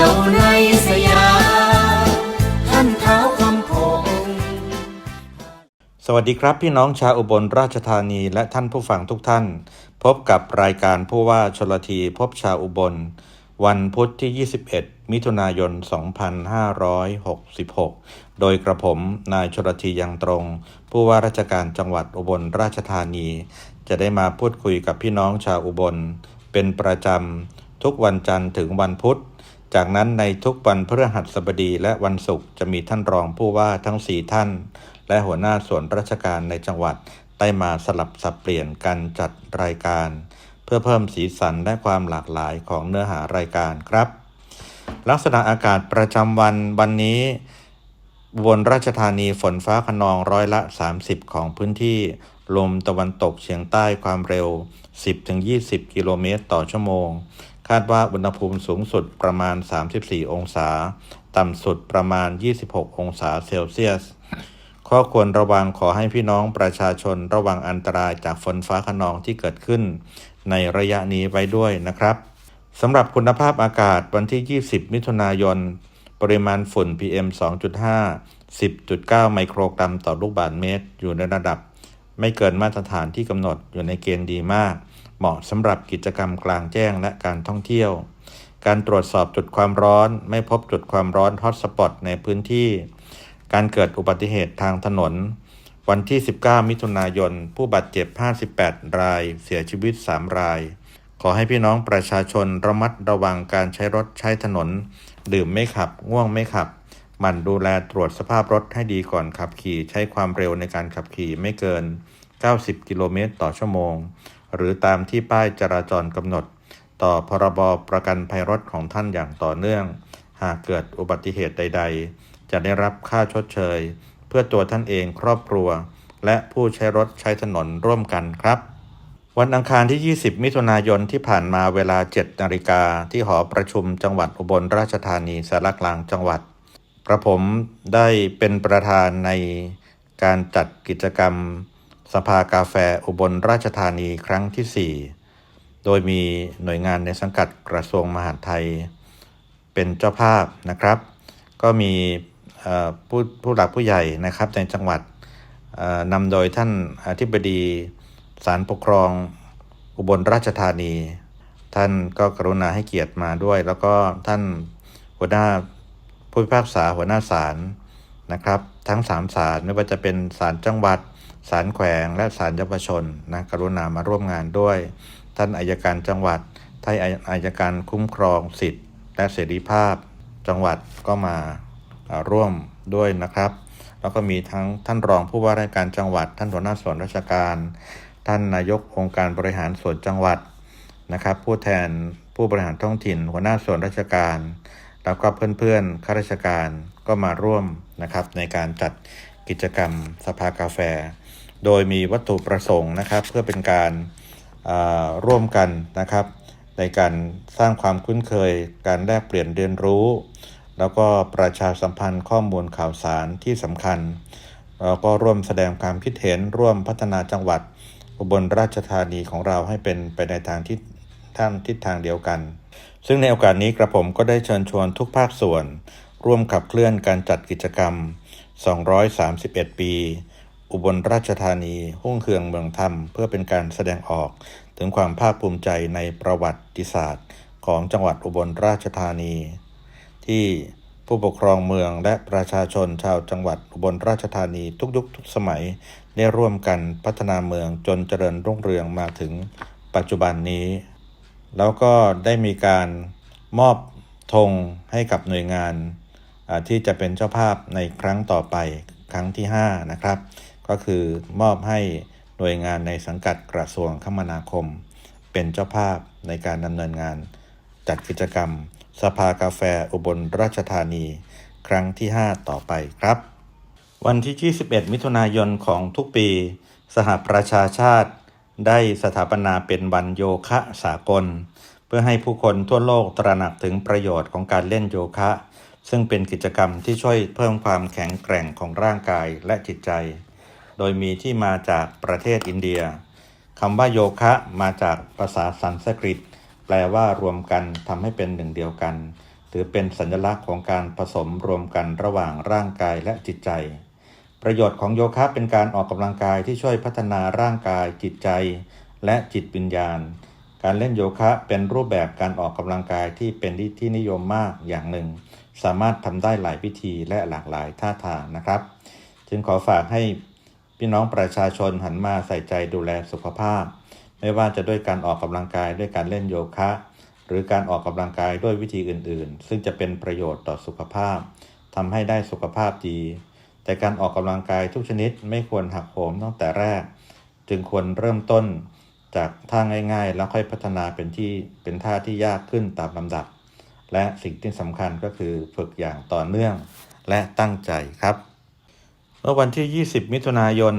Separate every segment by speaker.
Speaker 1: ยวในสยามท่านเท้าคำพง
Speaker 2: สวัสดีครับพี่น้องชาวอุบลราชธานีและท่านผู้ฟังทุกท่าน พบกับรายการผู้ว่าชลทีพบชาวอุบล วันพุธที่ 21 มิถุนายน 2566 โดยกระผมนายชลทียังตรง ผู้ว่าราชการจังหวัดอุบลราชธานี จะได้มาพูดคุยกับพี่น้องชาวอุบล เป็นประจำทุกวันจันทร์ถึงวันพุธ จากนั้นในทุกวันพฤหัสบดีและวันศุกร์จะมีท่านรองผู้ว่าทั้ง4ท่าน และหัวหน้าส่วนราชการในจังหวัดได้มาสลับสับเปลี่ยนการจัดรายการ เพื่อเพิ่มสีสันและความหลากหลายของเนื้อหารายการครับ ลักษณะอากาศประจำวันวันนี้บนราชธานีฝนฟ้าขนองร้อยละ 30 ของพื้นที่ ลมตะวันตกเฉียงใต้ความเร็ว 10-20 กิโลเมตรต่อชั่วโมง คาดว่าอุณหภูมิสูงสุดประมาณ 34 องศา ต่ำสุดประมาณ 26 องศาเซลเซียส ข้อควรระวังขอให้พี่น้องประชาชนระวังอันตรายจากฝนฟ้าขนองที่เกิดขึ้น ในระยะนี้ไว้ด้วยนะครับสำหรับคุณภาพอากาศวันที่ 20 มิถุนายน ปริมาณฝุ่น PM 2.5 10.9 ไมโครกรัมต่อลูกบาศก์เมตร อยู่ในระดับ ไม่เกินมาตรฐานที่กำหนดอยู่ในเกณฑ์ดีมาก เหมาะสำหรับกิจกรรมกลางแจ้งและการท่องเที่ยว การตรวจสอบจุดความร้อนไม่พบจุดความร้อนฮอตสปอตในพื้นที่ การเกิดอุบัติเหตุทางถนน วันที่ 19 มิถุนายน ผู้บาดเจ็บ 58 ราย เสียชีวิต 3 ราย ขอให้พี่น้องประชาชนระมัดระวังการใช้รถใช้ถนน ดื่มไม่ขับ ง่วงไม่ขับหมั่นดูแลตรวจสภาพรถให้ดีก่อนขับขี่ ใช้ความเร็วในการขับขี่ไม่เกิน 90 กิโลเมตรต่อชั่วโมง หรือตามที่ป้ายจราจรกำหนด ต่อพรบประกันภัยรถของท่านอย่างต่อเนื่อง หากเกิดอุบัติเหตุใด ๆ จะได้รับค่าชดเชย เพื่อตัวท่านเองครอบครัว และผู้ใช้รถใช้ถนนร่วมกันครับ วันอังคารที่ 20 มิถุนายนที่ผ่านมาเวลา 7 นาฬิกาที่หอประชุมจังหวัดอุบลราชธานีสารกลางจังหวัดกระผมได้เป็นประธานในการจัดกิจกรรม สภากาแฟอุบลราชธานีครั้งที่ 4 โดยมีหน่วยงานในสังกัดกระทรวงมหาดไทย เป็นเจ้าภาพนะครับ ก็มีผู้ผู้หลักผู้ใหญ่นะครับในจังหวัดนำโดยท่านอธิบดีศาลปกครองอุบลราชธานี ท่านก็กรุณาให้เกียรติมาด้วย แล้วก็ท่านหัวหน้าผู้พิพากษาหัวหน้าศาลนะครับ ทั้งสามศาลไม่ว่าจะเป็นศาลจังหวัด ศาลแขวง และศาลเยาวชนนะกรุณามาร่วมงานด้วย ท่านอายการจังหวัดท่านอายการคุ้มครองสิทธิและเสรีภาพ จังหวัดก็มาอ่าร่วมด้วยนะครับ แล้วก็มีทั้งท่านรองผู้ว่าราชการจังหวัด ท่านหัวหน้าส่วนราชการ ท่านนายกองค์การบริหารส่วนจังหวัดนะครับ ผู้แทนผู้บริหารท้องถิ่น หัวหน้าส่วนราชการ แล้วก็เพื่อนๆข้าราชการก็มาร่วมนะครับในการจัดกิจกรรมสภากาแฟ โดยมีวัตถุประสงค์นะครับ เพื่อเป็นการร่วมกันนะครับ ในการสร้างความคุ้นเคย การแลกเปลี่ยนเรียนรู้ แล้วก็ประชาสัมพันธ์ข้อมูลข่าวสารที่สำคัญแล้วก็ร่วมแสดงความคิดเห็นร่วมพัฒนาจังหวัดอุบลราชธานีของเราให้เป็นไปในทางที่ท่านทิศทางเดียวกัน ซึ่งในโอกาสนี้กระผมก็ได้เชิญชวนทุกภาคส่วน ร่วมขับเคลื่อนการจัดกิจกรรม 231 ปี อุบลราชธานีหุ้งเคืองเมืองธรรม เพื่อเป็นการแสดงออก ถึงความภาคภูมิใจในประวัติศาสตร์ ของจังหวัดอุบลราชธานี ที่ผู้ปกครองเมืองและประชาชนชาวจังหวัดอุบลราชธานีทุกยุคทุกสมัย ได้ร่วมกันพัฒนาเมืองจนเจริญรุ่งเรืองมาถึงปัจจุบันนี้ แล้วก็ได้มีการมอบธงให้กับหน่วยงานที่จะเป็นเจ้าภาพในครั้งต่อไปครั้งที่ 5 นะครับ ก็คือมอบให้หน่วยงานในสังกัดกระทรวงคมนาคม เป็นเจ้าภาพในการดำเนินงาน จัดกิจกรรม สภากาแฟอุบลราชธานี ครั้งที่ 5 ต่อไปครับ วันที่ 21 มิถุนายนของทุกปี สหประชาชาติ ได้สถาปนาเป็นวันโยคะสากล เพื่อให้ผู้คนทั่วโลกตระหนักถึงประโยชน์ของการเล่นโยคะซึ่งเป็นกิจกรรมที่ช่วยเพิ่มความแข็งแกร่งของร่างกายและจิตใจ โดยมีที่มาจากประเทศอินเดียคำว่าโยคะมาจากภาษาสันสกฤต แปลว่ารวมกันทำให้เป็นหนึ่งเดียวกัน ถือเป็นสัญลักษณ์ของการผสมรวมกันระหว่างร่างกายและจิตใจ ประโยชน์ของโยคะเป็นการออกกำลังกายที่ช่วยพัฒนาร่างกายจิตใจ และจิตวิญญาณ การเล่นโยคะเป็นรูปแบบการออกกำลังกายที่เป็นที่นิยมมากอย่างหนึ่ง สามารถทำได้หลายวิธีและหลากหลายท่าทางนะครับ จึงขอฝากให้ พี่น้องประชาชนหันมาใส่ใจดูแลสุขภาพ ไม่ว่าจะด้วยการออกกำลังกายด้วยการเล่นโยคะ หรือการออกกำลังกายด้วยวิธีอื่นๆ ซึ่งจะเป็นประโยชน์ต่อสุขภาพทำให้ได้สุขภาพดี แต่การออกกำลังกายทุกชนิดไม่ควรหักโหมตั้งแต่แรก จึงควรเริ่มต้นจากท่าง่าย ๆ แล้วค่อยพัฒนาเป็นที่เป็นท่าที่ยากขึ้นตามลำดับ และสิ่งที่สำคัญก็คือฝึกอย่างต่อเนื่องและตั้งใจครับ เมื่อวันที่ 20 มิถุนายน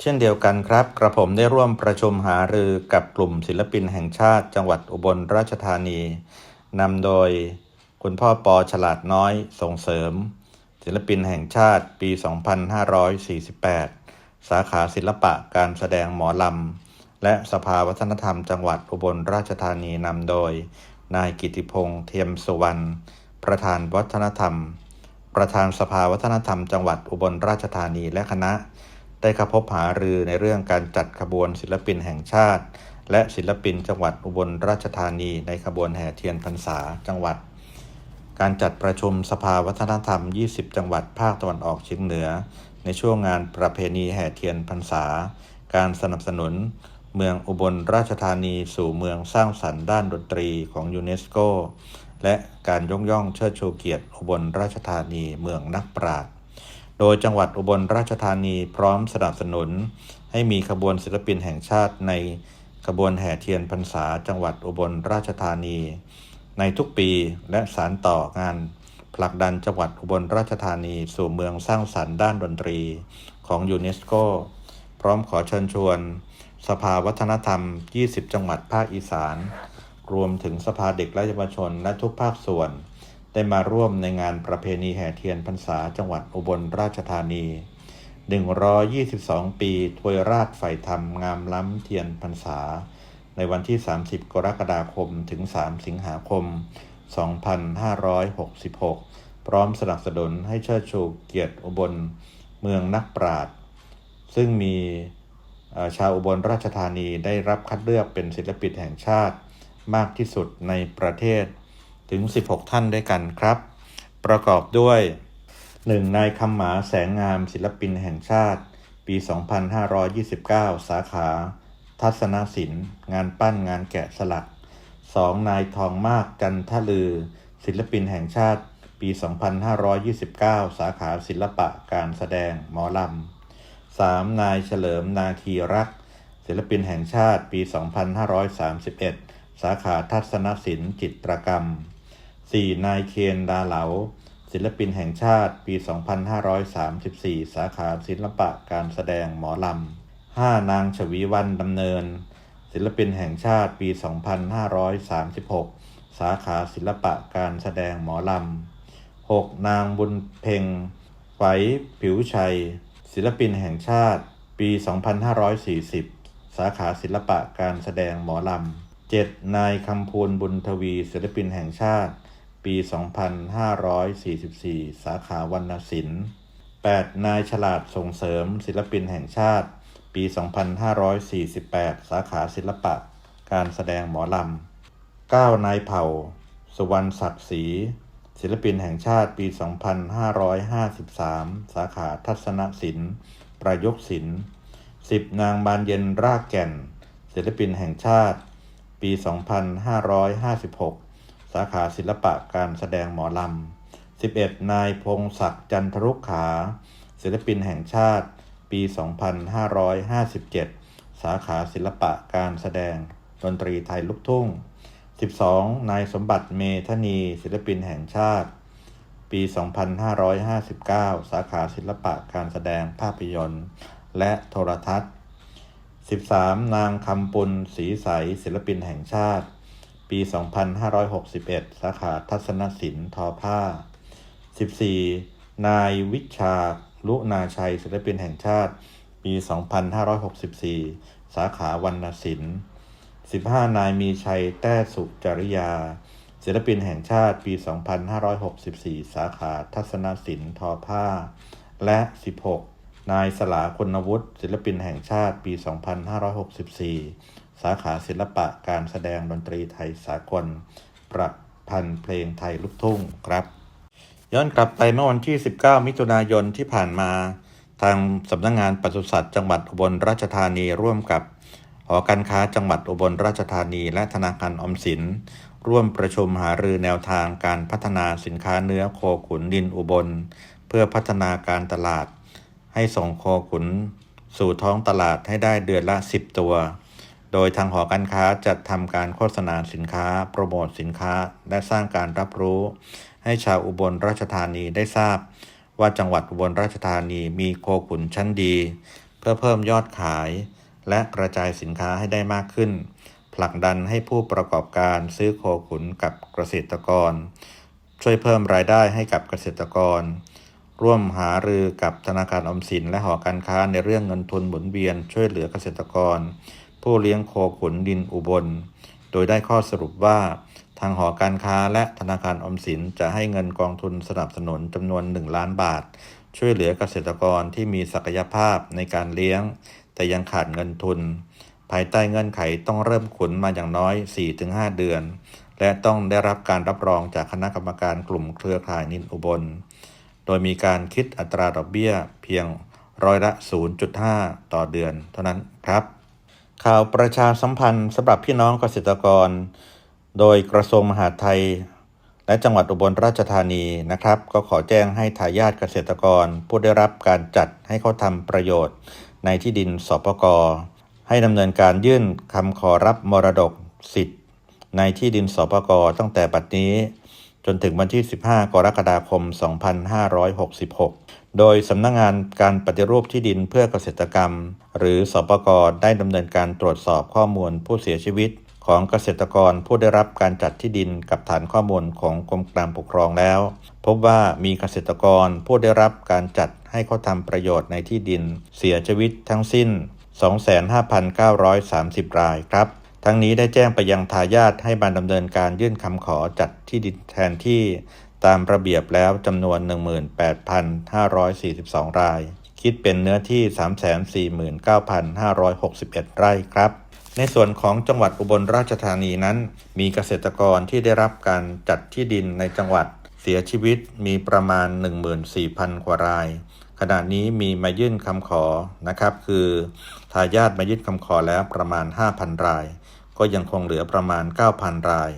Speaker 2: เช่นเดียวกันครับ กระผมได้ร่วมประชุมหารือกับกลุ่มศิลปินแห่งชาติ จังหวัดอุบลราชธานีนำโดยคุณพ่อปอฉลาดน้อยส่งเสริม ศิลปินแห่งชาติปี 2548 สาขาศิลปะการแสดงหมอลำ และสภาวัฒนธรรมจังหวัดอุบลราชธานีนำโดย นายกิติพงษ์เทียมสุวรรณประธานวัฒนธรรม ประธานสภาวัฒนธรรมจังหวัดอุบลราชธานีและคณะ ได้เข้าพบหารือในเรื่องการจัดขบวนศิลปินแห่งชาติ และศิลปินจังหวัดอุบลราชธานีในขบวนแห่เทียนพรรษาจังหวัด การจัดประชุมสภาวัฒนธรรม 20 จังหวัดภาคตะวันออกเฉียงเหนือ ในช่วงงานประเพณีแห่เทียนพรรษา การสนับสนุน เมืองอุบลราชธานีสู่เมืองสร้างสรรค์ด้านดนตรีของยูเนสโก และการยกย่องเชิดชูเกียรติอุบลราชธานีเมืองนักปราชญ์โดยจังหวัดอุบลราชธานีพร้อมสนับสนุน ให้มีขบวนศิลปินแห่งชาติในขบวนแห่เทียนพรรษาจังหวัดอุบลราชธานี ในทุกปีและสารต่องานผลักดันจังหวัดอุบลราชธานีสู่เมืองสร้างสรรค์ด้านดนตรีของยูเนสโก พร้อมขอเชิญชวน สภาวัฒนธรรม 20 จังหวัดภาคอีสาน รวมถึงสภาเด็กและเยาวชนและทุกภาคส่วน ได้มาร่วมในงานประเพณีแห่เทียนพรรษาจังหวัดอุบลราชธานี 122 ปีถวยราชไฟธรรมงามล้ำเทียนพรรษา ในวันที่ 30 กรกฎาคมถึง 3 สิงหาคม 2566 พร้อมสนับสนุนให้เชิดชูเกียรติอุบลเมืองนักปราชญ์ซึ่งมีชาวอุบลราชธานีได้รับคัดเลือกเป็นศิลปินแห่งชาติ มากที่สุดในประเทศถึง 16 ท่านด้วยกันครับ ประกอบด้วย 1. นายคำหมาแสงงามศิลปินแห่งชาติ ปี 2529 สาขา ทัศนศิลป์ งานปั้นงานแกะสลัก 2. นายทองมากจันทลือ ศิลปินแห่งชาติ ปี 2529 สาขาศิลปะการแสดงหมอลำ 3. นายเฉลิมนาคีรัก ศิลปินแห่งชาติ ปี 2531 สาขาทัศนศิลป์จิตรกรรม 4. นายเคนดาเหลา ศิลปินแห่งชาติปี 2534 สาขาศิลปะการแสดงหมอลำ 5. นางชวีวันดำเนิน ศิลปินแห่งชาติปี 2536 สาขาศิลปะการแสดงหมอลำ 6. นางบุญเพ็งไฝผิวชัย ศิลปินแห่งชาติปี 2540 สาขาศิลปะการแสดงหมอลำ 7. นายคำพูนบุญทวีศิลปินแห่งชาติ ปี 2544 สาขาวรรณศิลป์ 8. นายฉลาดส่งเสริมศิลปินแห่งชาติ ปี 2548 สาขาศิลปะ การแสดงหมอลำ 9. นายเผ่า สุวรรณศักดิ์ศรีศิลปินแห่งชาติปี 2553 สาขาทัศนศิลป์ ประยุกต์ศิลป์ 10. นางบานเย็นรากแก่น ศิลปินแห่งชาติ ปี 2556 สาขาศิลปะการแสดงหมอลำ 11. นายพงศักดิ์จันทรุกขา ศิลปินแห่งชาติ ปี 2557 สาขาศิลปะการแสดงดนตรีไทยลูกทุ่ง 12. นายสมบัติเมธนีศิลปินแห่งชาติ ปี 2559 สาขาศิลปะการแสดงภาพยนตร์ และโทรทัศน์ 13. นางคำปุลศรีใส ศิลปินแห่งชาติ ปี 2561 สาขาทัศนศิลป์ทอผ้า 14. นายวิชาลุนาชัย ศิลปินแห่งชาติ ปี 2564 สาขาวรรณศิลป์ 15. นายมีชัย แต้สุจริยา ศิลปินแห่งชาติ ปี 2564 สาขาทัศนศิลป์ทอผ้า และ 16. นายสลาคุณวุฒิศิลปินแห่งชาติปี 2564 สาขาศิลปะการแสดงดนตรีไทยสากล ประพันธ์เพลงไทยลูกทุ่งครับ ย้อนกลับไปเมื่อวันที่ 19 มิถุนายนที่ผ่านมา ทางสำนักงงานปศุสัตว์จังหวัดอุบลราชธานีร่วมกับหอการค้าจังหวัดอุบลราชธานี และธนาคารออมสิน ร่วมประชุมหารือแนวทางการพัฒนาสินค้าเนื้อโคขุนดินอุบล เพื่อพัฒนาการตลาด ให้ส่งโคขุนสู่ท้องตลาดให้ได้เดือนละ 10 ตัว โดยทางหอการค้าจัดทำการโฆษณาสินค้า โปรโมทสินค้า และสร้างการรับรู้ ให้ชาวอุบลราชธานีได้ทราบ ว่าจังหวัดอุบลราชธานีมีโคขุนชั้นดี เพื่อเพิ่มยอดขาย และกระจายสินค้าให้ได้มากขึ้น ผลักดันให้ผู้ประกอบการซื้อโคขุนกับเกษตรกร ช่วยเพิ่มรายได้ให้กับเกษตรกร ร่วมหารือกับธนาคารอมสิน และหอการค้าในเรื่องเงินทุนหมุนเวียนช่วยเหลือเกษตรกร ผู้เลี้ยงโคขุนดินอุบล โดยได้ข้อสรุปว่า ทางหอการค้าและธนาคารออมสินจะให้เงินกองทุนสนับสนุนจำนวน 1 ล้านบาท ช่วยเหลือเกษตรกรที่มีศักยภาพในการเลี้ยง แต่ยังขาดเงินทุน ภายใต้เงื่อนไขต้องเริ่มขุนมาอย่างน้อย 4-5 เดือน และต้องได้รับการรับรองจากคณะกรรมการกลุ่มเครือข่ายนินอุบล โดยมีการคิดอัตราดอกเบี้ยเพียงร้อยละ 0.5 ต่อเดือนเท่านั้นครับ ข่าวประชาสัมพันธ์สำหรับพี่น้องเกษตรกร โดยกระทรวงมหาดไทย และจังหวัดอุบลราชธานีนะครับ ก็ขอแจ้งให้ทายาทเกษตรกร ผู้ได้รับการจัดให้เขาทำประโยชน์ ในที่ดินสปกให้ดำเนินการยื่นคำขอรับมรดกสิทธิ์ ในที่ดินสปกตั้งแต่บัดนี้ จนถึงวันที่ 15 กรกฎาคม 2566 โดยสำนักงงานการปฏิรูปที่ดินเพื่อเกษตรกรรม หรือสปกรได้ดำเนินการตรวจสอบข้อมูลผู้เสียชีวิต ของเกษตรกรผู้ได้รับการจัดที่ดินกับฐานข้อมูลของกรมการปกครองแล้ว พบว่ามีเกษตรกรผู้ได้รับการจัดให้เขาทำประโยชน์ในที่ดิน เสียชีวิตทั้งสิ้น 25,930 รายครับ ทั้งนี้ได้แจ้งไปยังทายาทให้บันดำเนินการยื่นคำขอจัดที่ดินแทนที่ตามระเบียบแล้วจำนวน 18,542 ราย คิดเป็นเนื้อที่ 349,561 ไร่ครับ ในส่วนของจังหวัดอุบลราชธานีนั้น มีเกษตรกรที่ได้รับการจัดที่ดินในจังหวัดเสียชีวิตมีประมาณ 14,000 กว่าราย ขณะนี้มีมายื่นคำขอนะครับ คือทายาทมายื่นคำขอแล้วประมาณ 5,000 ราย ก็ยังคงเหลือประมาณ 9,000 ราย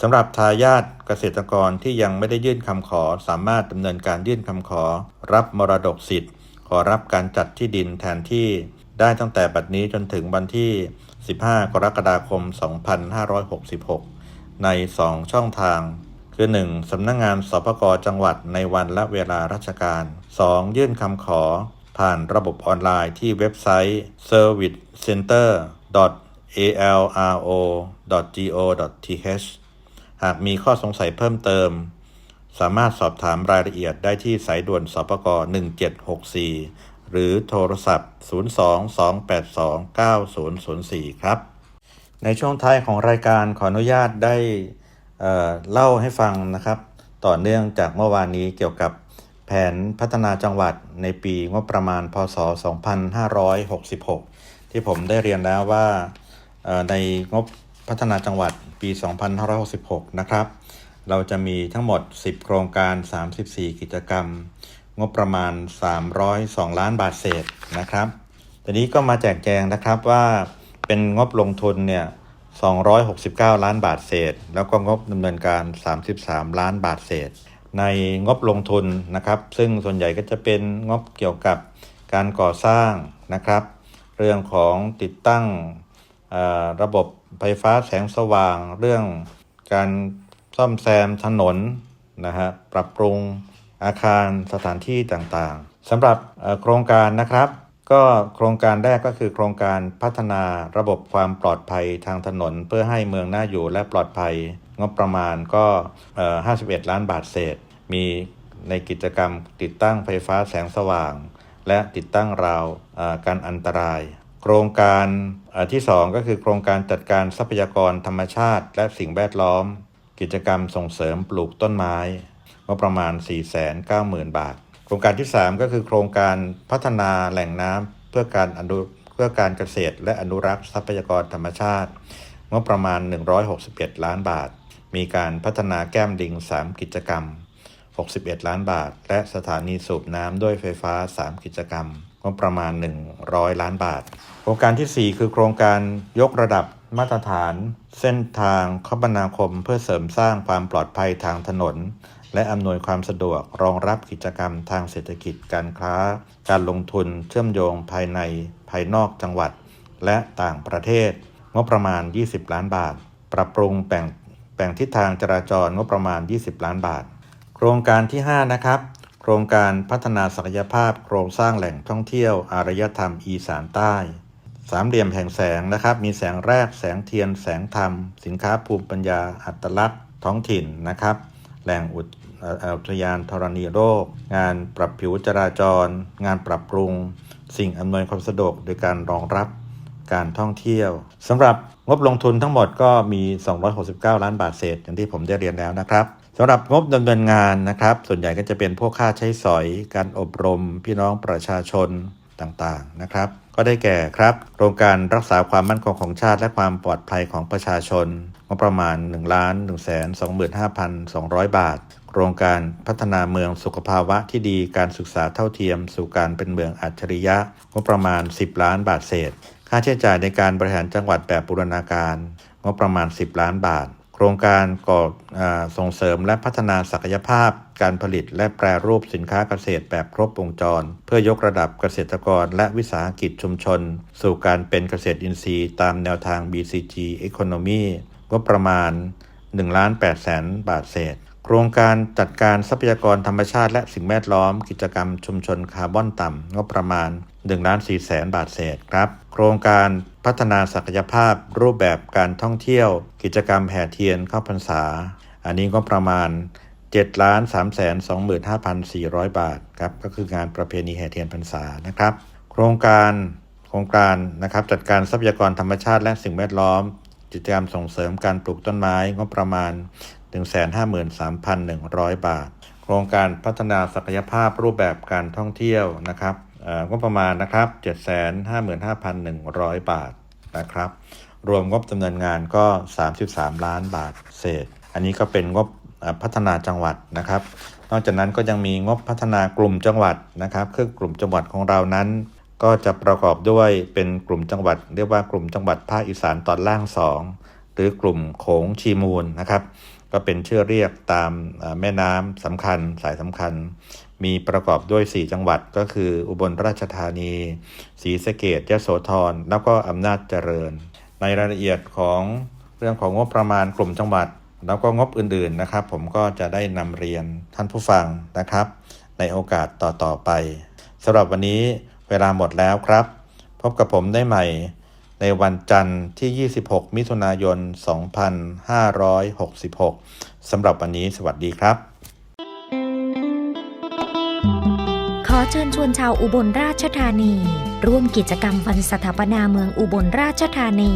Speaker 2: สำหรับทายาทเกษตรกรที่ยังไม่ได้ยื่นคำขอ สามารถดำเนินการยื่นคำขอ รับมรดกสิทธิ์ ขอรับการจัดที่ดินแทนที่ได้ตั้งแต่บัดนี้จนถึงวันที่ 15 กรกฎาคม 2566 ใน 2 ช่องทาง คือ 1. สำนักงงานสพกจังหวัดในวันและเวลาราชการ 2. ยื่นคำขอ ผ่านระบบออนไลน์ที่เว็บไซต์ servicecenter alro.go.th หากมีข้อสงสัยเพิ่มเติม สามารถสอบถามรายละเอียดได้ที่สายด่วนสปก1764 หรือโทรศัพท์ 022829004 ครับ ในช่วงท้ายของรายการขออนุญาตได้เเล่าให้ฟังนะครับ ต่อเนื่องจากเมื่อวานนี้เกี่ยวกับแผนพัฒนาจังหวัดในปีงบประมาณพศ 2566 ที่ผมได้เรียนแล้วว่า ในงบพัฒนาจังหวัดปี 2566 นะครับ เราจะมีทั้งหมด 10 โครงการ 34 กิจกรรม งบประมาณ 302 ล้านบาทเศษนะครับทีนี้ก็มาแจกแจงนะครับว่าเป็นงบลงทุนเนี่ย 269 ล้านบาทเศษ แล้วก็งบดำเนินการ 33 ล้านบาทเศษ ในงบลงทุนนะครับ ซึ่งส่วนใหญ่ก็จะเป็นงบเกี่ยวกับการก่อสร้างนะครับ เรื่องของติดตั้ง ระบบไฟฟ้าแสงสว่าง เรื่องการซ่อมแซมถนนนะฮะปรับปรุงอาคารสถานที่ต่างๆสำหรับโครงการนะครับ ก็โครงการแรกก็คือโครงการพัฒนาระบบความปลอดภัยทางถนน เพื่อให้เมืองน่าอยู่และปลอดภัยงบประมาณก็เอ่อ51 ล้านบาทเศษ มีในกิจกรรมติดตั้งไฟฟ้าแสงสว่าง และติดตั้งราวกันอันตราย โครงการ ที่ 2 ก็คือโครงการจัดการทรัพยากรธรรมชาติ และสิ่งแวดล้อม กิจกรรมส่งเสริมปลูกต้นไม้งบประมาณ 490,000 บาท โครงการที่ 3 ก็คือโครงการพัฒนาแหล่งน้ำเพื่อการอนุเพื่อการเกษตร และอนุรักษ์ทรัพยากรธรรมชาติงบประมาณ 161 ล้านบาท มีการพัฒนาแก้มลิง 3 กิจกรรม 61 ล้านบาท และสถานีสูบน้ำด้วยไฟฟ้า 3 กิจกรรม งบประมาณ 100 ล้านบาท โครงการทีสี่ 4 คือโครงการยกระดับมาตรฐาน เส้นทางคมนาคมเพื่อเสริมสร้างความปลอดภัยทางถนน และอำนวยความสะดวกรองรับกิจกรรมทางเศรษฐกิจการค้า การลงทุนเชื่อมโยงภายในภายนอกจังหวัด และต่างประเทศ งบประมาณ 20 ล้านบาท ปรับปรุงแป่งแป่งทิศทางจราจรงบประมาณ 20 ล้านบาท โครงการที่ 5 นะครับ ครงการพัฒนาศักยภาพโครงสร้างแหล่งท่องเที่ยวอารยธรรมอีสานใต้ สามเหลี่ยมแห่งแสงนะครับ มีแสงแรกแสงเทียนแสงธรรม สินค้าภูมิปัญญาอัตลักษณ์ท้องถิ่นนะครับ แหล่งอุทเอ่ออุทยานธรณีโรค งานปรับผิวจราจร งานปรับปรุง สิ่งอำนวยความสะดวกโดยการรองรับการท่องเที่ยวสำหรับงบลงทุนทั้งหมดก็มี 269 ล้านบาทเศษอย่างที่ผมได้เรียนแล้วนะครับ สำหรับงบดำเนินงานนะครับ ส่วนใหญ่ก็จะเป็นพวกค่าใช้สอย การอบรม พี่น้องประชาชนต่างๆนะครับ ก็ได้แก่ครับ โครงการรักษาความมั่นคงของชาติและความปลอดภัยของประชาชนงบประมาณ1ล้าน1 2 5 2 0 0 บาท โครงการพัฒนาเมืองสุขภาวะที่ดีการศึกษาเท่าเทียม สู่การเป็นเมืองอัจฉริยะงบประมาณ 10 ล้านบาทเศษ ค่าใช้จ่ายในการบริหารจังหวัดแบบบูรณาการงบประมาณ 10 ล้านบาท ครงการก่อส่งเสริมและพัฒนาศักยภาพ การผลิตและแปรรูปสินค้าเกษตรแบบครบวงจร เพื่อยกระดับเกษตรกรและวิสาหกิจชุมชน สู่การเป็นเกษตรอินทรีย์ตามแนวทาง BCG Economy งบประมาณ1ล้าน8แสนบาทเศษ โครงการจัดการทรัพยากรธรรมชาติและสิ่งแวดล้อม กิจกรรมชุมชนคาร์บอนต่ำงบประมาณ 1ล้าน4แสนบาทเศษครับ โครงการพัฒนาศักยภาพรูปแบบการท่องเที่ยว กิจกรรมแห่เทียนเข้าพรรษา อันนี้ก็ประมาณ7ล้าน3แสน25,400 บาทครับก็คืองานประเพณีแห่เทียนพรรษานะครับ โครงการโครงการนะครับจัดการทรัพยากรธรรมชาติและสิ่งแวดล้อม กิจกรรมส่งเสริมการปลูกต้นไม้งบประมาณ 153,100 บาท โครงการพัฒนาศักยภาพรูปแบบการท่องเที่ยวนะครับ งบประมาณนะครับ755,100 บาทนะครับ รวมงบดำเนินงานก็ 33 ล้านบาทเศษ อันนี้ก็เป็นงบพัฒนาจังหวัดนะครับ นอกจากนั้นก็ยังมีงบพัฒนากลุ่มจังหวัดนะครับคือกลุ่มจังหวัดของเรานั้น ก็จะประกอบด้วยเป็นกลุ่มจังหวัด เรียกว่ากลุ่มจังหวัดภาคอีสานตอนล่าง 2 หรือกลุ่มโขงชีมูลนะครับ ก็เป็นชื่อเรียกตามแม่น้ำสำคัญสายสำคัญ มีประกอบด้วย 4 จังหวัดก็คือ อุบลราชธานี ศรีสะเกดยโสธร แล้วก็อำนาจเจริญ ในรายละเอียดของเรื่องของงบประมาณกลุ่มจังหวัด แล้วก็งบอื่นๆนะครับ ผมก็จะได้นำเรียนท่านผู้ฟังนะครับ ในโอกาสต่อๆไปสำหรับวันนี้เวลาหมดแล้วครับ พบกับผมได้ใหม่ในวันจันทร์ที่ 26 มิถุนายน 2566 สำหรับวันนี้สวัสดีครับ
Speaker 3: เชิญชวนชาวอุบลราชธานี ร่วมกิจกรรมวันสถาปนาเมืองอุบลราชธานี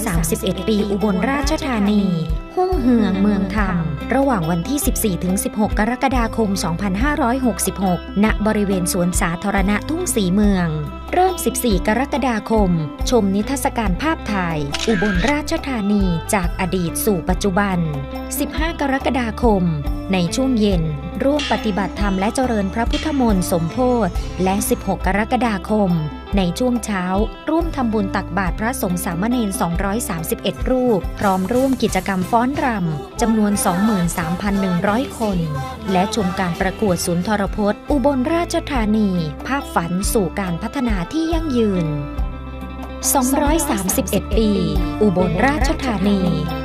Speaker 3: 231 ปีอุบลราชธานี หุ่งเหืองเมืองธรรม ระหว่างวันที่ 14-16 กรกฎาคม 2566 ณ บริเวณสวนสาธารณะทุ่งสีเมือง เริ่ม 14 กรกฎาคม ชมนิทรรศการภาพถ่าย อุบลราชธานีจากอดีตสู่ปัจจุบัน 15 กรกฎาคม ในช่วงเย็น ร่วมปฏิบัติธรรมและเจริญพระพุทธมนต์สมโพธิและ 16 กรกฎาคม ในช่วงเช้า ร่วมทำบุญตักบาตรพระสงฆ์สามเณร 231 รูป พร้อมร่วมกิจกรรมฟ้อนรำจำนวน 23,100 คน และชมการประกวดศูนย์ทรพจน์ อุบลราชธานี ภาพฝันสู่การพัฒนาที่ยั่งยืน 231 ปี อุบลราชธานี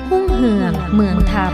Speaker 3: หุ่งเหือง เมืองธรรม